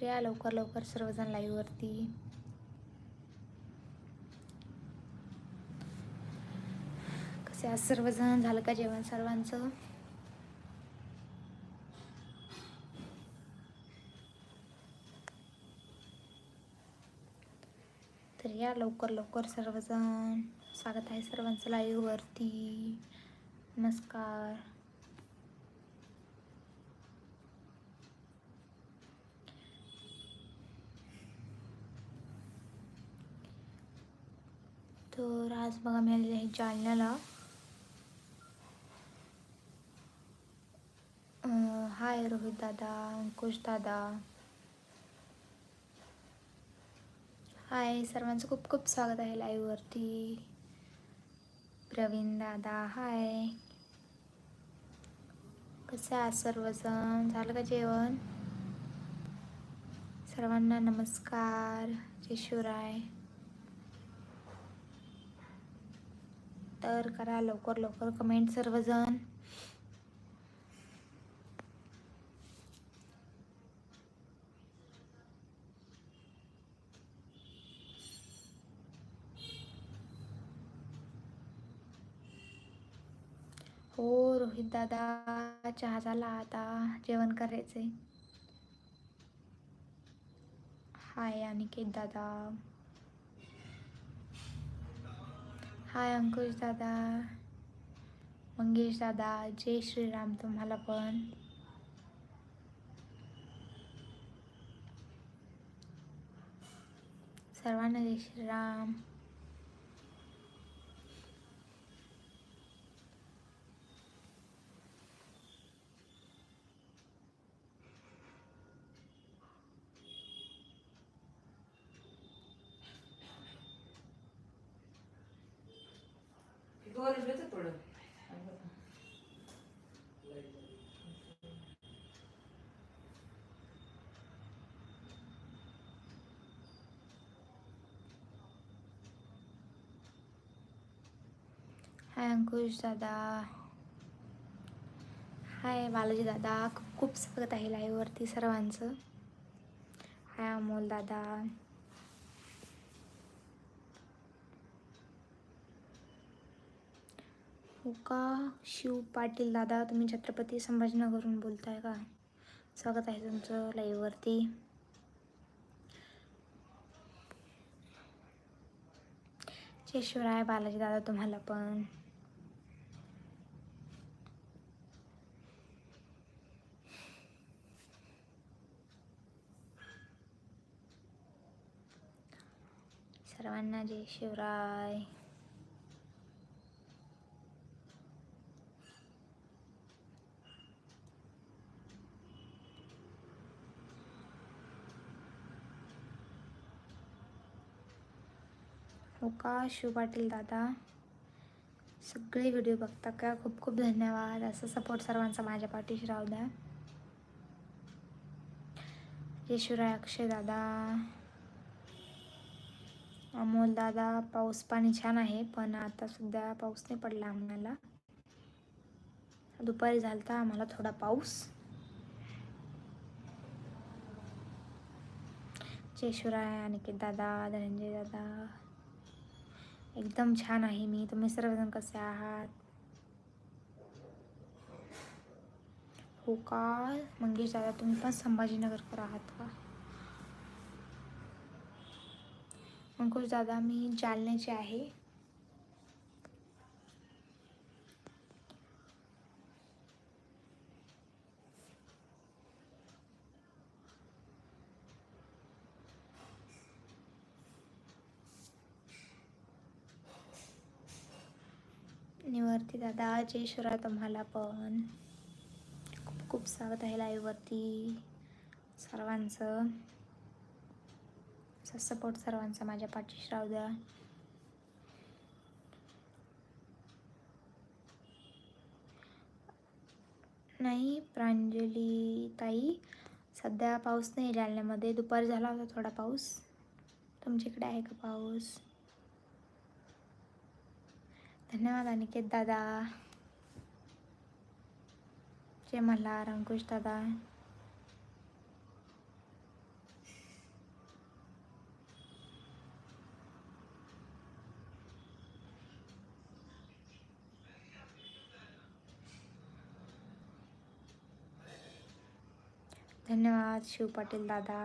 तर या लवकर लवकर सर्वजण लाईव्हवरती कसे आज सर्वजण झालं का जेवण सर्वांचं? तर या लवकर लवकर सर्वजण. स्वागत आहे सर्वांचं लाईव्हवरती नमस्कार. तर आज बघा मी आलेली आहे जालन्याला. हाय रोहित दादा अंकुश दादा. हाय सर्वांचं खूप खूप स्वागत आहे लाईव्हवरती प्रवीण दादा हाय. कसं आहे सर्वजण? झालं का जेवण? सर्वांना नमस्कार. जय शिवराय. तर करा लवकर लवकर कमेंट सर्वजण. हो रोहित दादा चहा झाला आता. जेवण करायचंय. हाय अनिकेत दादा. हाय अंकुश दादा. मंगेश दादा. जय श्रीराम तुम्हाला पण. सर्वांना जय श्रीराम. दोन मिनिटं थोडं. हाय अंकुश दादा. हाय बालाजी दादा. खूप खूप स्वागत आहे लाईव्हवरती सर्वांचं. हाय अमोल दादा. हो का? शिव पाटील दादा तुम्ही छत्रपती संभाजीनगरहून बोलताय का? स्वागत आहे तुमचं लाईव्हवरती जय शिवराय बालाजी दादा तुम्हाला पण. सर्वांना जय शिवराय. हो का शिव पाटील दादा सगळे व्हिडिओ बघता का? खूप खूप धन्यवाद. असं सपोर्ट सर्वांचा माझ्या पाठीशी राहू द्या. जय अक्षय दादा अमोल दादा पाऊस पाणी छान आहे पण आता सध्या पाऊस नाही पडला आम्हाला. दुपारी झालता आम्हाला थोडा पाऊस. जय अनिकेत दादा धनंजय दादा. एकदम छान आहे मी. तुम्ही सर्वजण कसे आहात? हो का? मंगेश दादा तुम्ही पण संभाजीनगरकर आहात का? अंकुश दादा मी जालन्याचे आहे. निवर्ती दादा जय शिवराय तुम्हाला पण. खूप खूप स्वागत आहे लाईव्हवरती सर्वांचं. सपोर्ट सर्वांचा माझ्या पाठीशी राहू द्या. नाही प्रांजली ताई सध्या पाऊस नाही जालन्यामध्ये. दुपार झाला होता थोडा पाऊस. तुमच्याकडे आहे का पाऊस? धन्यवाद अनिकेत दादा. जय मला रंकुश दादा. धन्यवाद शिव पाटील दादा.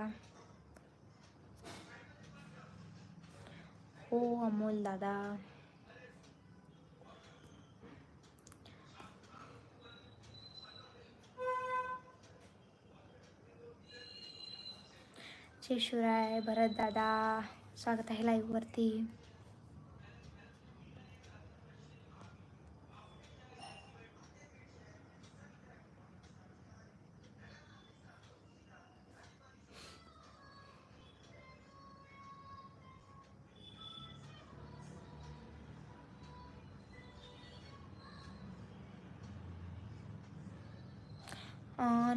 हो अमोल दादा. जय शिवराय भरत दादा स्वागत आहे लाईव्ह वरती.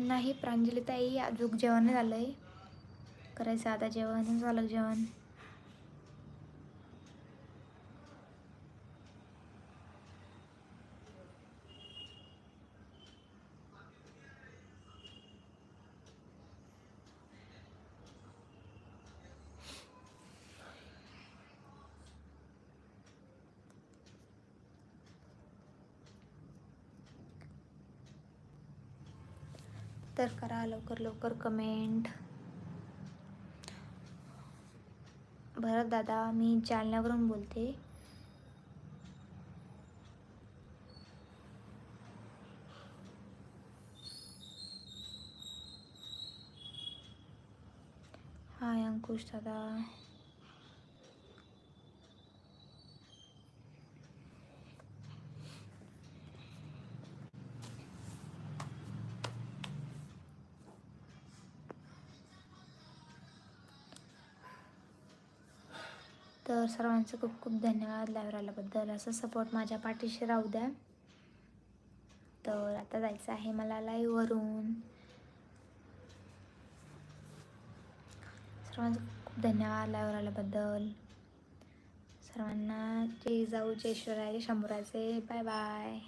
नाही प्रांजलीताई अजून जेवण नाही झालं आहे करायचं आता जेवण झालं जेवण. तर करा लवकर लवकर कमेंट भरत दादा मी जालन्यावरून बोलते. हाय अंकुश दादा. तर सर्वांचं खूप खूप धन्यवाद लाईव्ह राहिल्याबद्दल. असं सपोर्ट माझ्या पाठीशी राहू द्या. तर आता जायचं आहे मला लाईव्हवरून सर्वांचं खूप धन्यवाद लाईव्ह राहिल्याबद्दल. सर्वांना जय जाऊ जय शिवराय शंभराचे बाय बाय